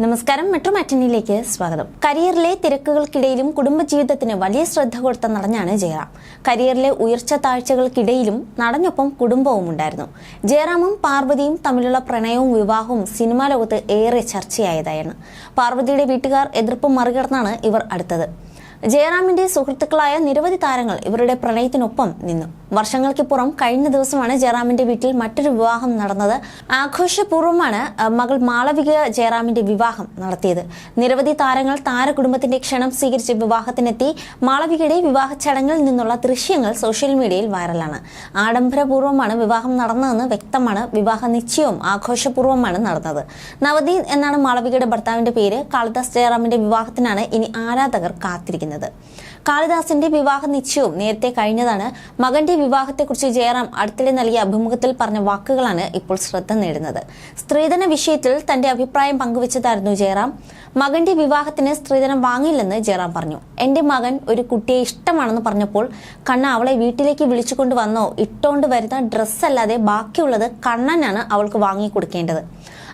നമസ്കാരം. മെട്രോ മാറ്റിനിയിലേക്ക് സ്വാഗതം. കരിയറിലെ തിരക്കുകൾക്കിടയിലും കുടുംബജീവിതത്തിന് വലിയ ശ്രദ്ധ കൊടുത്ത നടനാണ് ജയറാം. കരിയറിലെ ഉയർച്ച താഴ്ചകൾക്കിടയിലും നടനൊപ്പം കുടുംബവും ഉണ്ടായിരുന്നു. ജയറാമും പാർവതിയും തമ്മിലുള്ള പ്രണയവും വിവാഹവും സിനിമാ ലോകത്ത് ഏറെ ചർച്ചയായതായിരുന്നു പാർവതിയുടെ വീട്ടുകാർ എതിർപ്പ് മറികടന്നാണ് ഇവർ അടുത്തത്. ജയറാമിന്റെ സുഹൃത്തുക്കളായ നിരവധി താരങ്ങൾ ഇവരുടെ പ്രണയത്തിനൊപ്പം നിന്നു. വർഷങ്ങൾക്കിപ്പുറം കഴിഞ്ഞ ദിവസമാണ് ജയറാമിന്റെ വീട്ടിൽ മറ്റൊരു വിവാഹം നടന്നത്. ആഘോഷപൂർവമാണ് മകൾ മാളവിക ജയറാമിന്റെ വിവാഹം നടത്തിയത്. നിരവധി താരങ്ങൾ താരകുടുംബത്തിന്റെ ക്ഷണം സ്വീകരിച്ച് വിവാഹത്തിനെത്തി. മാളവികയുടെ വിവാഹ ചടങ്ങിൽ നിന്നുള്ള ദൃശ്യങ്ങൾ സോഷ്യൽ മീഡിയയിൽ വൈറലാണ്. ആഡംബരപൂർവമാണ് വിവാഹം നടന്നതെന്ന് വ്യക്തമാണ്. വിവാഹ നിശ്ചയവും ആഘോഷപൂർവമാണ് നടന്നത്. നവദീൻ എന്നാണ് മാളവികയുടെ ഭർത്താവിന്റെ പേര്. കാളിദാസ് ജയറാമിന്റെ വിവാഹത്തിനാണ് ഇനി ആരാധകർ കാത്തിരിക്കുന്നത്. കാളിദാസിന്റെ വിവാഹ നിശ്ചയവും നേരത്തെ കഴിഞ്ഞതാണ്. മകന്റെ വിവാഹത്തെക്കുറിച്ച് ജയറാം അടുത്തിടെ നൽകിയ അഭിമുഖത്തിൽ പറഞ്ഞ വാക്കുകളാണ് ഇപ്പോൾ ശ്രദ്ധ നേടുന്നത്. സ്ത്രീധന വിഷയത്തിൽ തന്റെ അഭിപ്രായം പങ്കുവച്ചതായിരുന്നു ജയറാം. മകന്റെ വിവാഹത്തിന് സ്ത്രീധനം വാങ്ങില്ലെന്ന് ജയറാം പറഞ്ഞു. എന്റെ മകൻ ഒരു കുട്ടിയെ ഇഷ്ടമാണെന്ന് പറഞ്ഞപ്പോൾ കണ്ണ അവളെ വീട്ടിലേക്ക് വിളിച്ചുകൊണ്ട് വന്നോ. ഇട്ടോണ്ട് വരുന്ന ഡ്രസ്സല്ലാതെ ബാക്കിയുള്ളത് കണ്ണനാണ് അവൾക്ക് വാങ്ങിക്കൊടുക്കേണ്ടത്.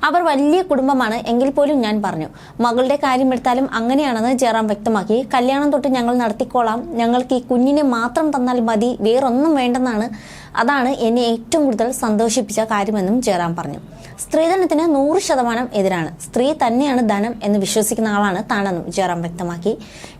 അവർ വലിയ കുടുംബമാണ് എങ്കിൽ പോലും ഞാൻ പറഞ്ഞു. മകളുടെ കാര്യം എടുത്താലും അങ്ങനെയാണെന്ന് ജയറാം വ്യക്തമാക്കി. കല്യാണം തൊട്ട് ഞങ്ങൾ നടത്തിക്കോളാം. ഞങ്ങൾക്ക് ഈ കുഞ്ഞിനെ മാത്രം തന്നാൽ മതി. വേറൊന്നും വേണ്ടെന്നാണ് അതാണ് എന്നെ ഏറ്റവും കൂടുതൽ സന്തോഷിപ്പിച്ച കാര്യമെന്നും ജയറാം പറഞ്ഞു. സ്ത്രീധനത്തിന് നൂറ് ശതമാനം എതിരാണ്. സ്ത്രീ തന്നെയാണ് ധനം എന്ന് വിശ്വസിക്കുന്ന ആളാണ് താനെന്നും ജയറാം വ്യക്തമാക്കി.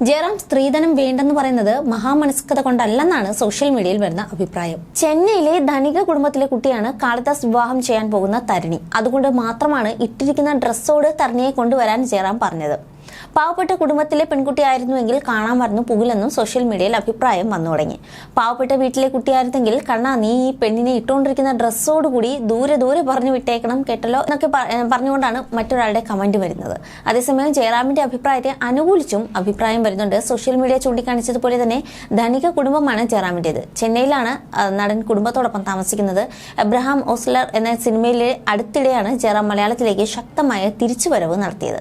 ജയറാം സ്ത്രീധനം വേണ്ടെന്ന് പറയുന്നത് മഹാമനസ്കത കൊണ്ടല്ലെന്നാണ് സോഷ്യൽ മീഡിയയിൽ വരുന്ന അഭിപ്രായം. ചെന്നൈയിലെ ധനിക കുടുംബത്തിലെ കുട്ടിയാണ് കാളിദാസ് വിവാഹം ചെയ്യാൻ പോകുന്ന തരണി. അതുകൊണ്ട് മാത്രമാണ് ഇട്ടിരിക്കുന്ന ഡ്രസ്സോട് തരണിയെ കൊണ്ടുവരാൻ ജയറാം പറഞ്ഞത്. പാവപ്പെട്ട കുടുംബത്തിലെ പെൺകുട്ടിയായിരുന്നുവെങ്കിൽ കാണാൻ മറന്നു പുകിലെന്നും സോഷ്യൽ മീഡിയയിൽ അഭിപ്രായം വന്നു തുടങ്ങി. പാവപ്പെട്ട വീട്ടിലെ കുട്ടിയായിരുന്നെങ്കിൽ കണ്ണാ നീ ഈ പെണ്ണിനെ ഇട്ടുകൊണ്ടിരിക്കുന്ന ഡ്രസ്സോടുകൂടി ദൂരെ ദൂരെ പറഞ്ഞു വിട്ടേക്കണം കേട്ടല്ലോ എന്നൊക്കെ പറഞ്ഞുകൊണ്ടാണ് മറ്റൊരാളുടെ കമന്റ് വരുന്നത്. അതേസമയം ജയറാമിന്റെ അഭിപ്രായത്തെ അനുകൂലിച്ചും അഭിപ്രായം വരുന്നുണ്ട്. സോഷ്യൽ മീഡിയ ചൂണ്ടിക്കാണിച്ചതുപോലെ തന്നെ ധനിക കുടുംബമാണ് ജയറാമിന്റെത് ചെന്നൈയിലാണ് നടൻ കുടുംബത്തോടൊപ്പം താമസിക്കുന്നത് എബ്രഹാം ഓസ്ലർ എന്ന സിനിമയിലെ അടുത്തിടെയാണ് ജയറാം മലയാളത്തിലേക്ക് ശക്തമായ തിരിച്ചുവരവ് നടത്തിയത്.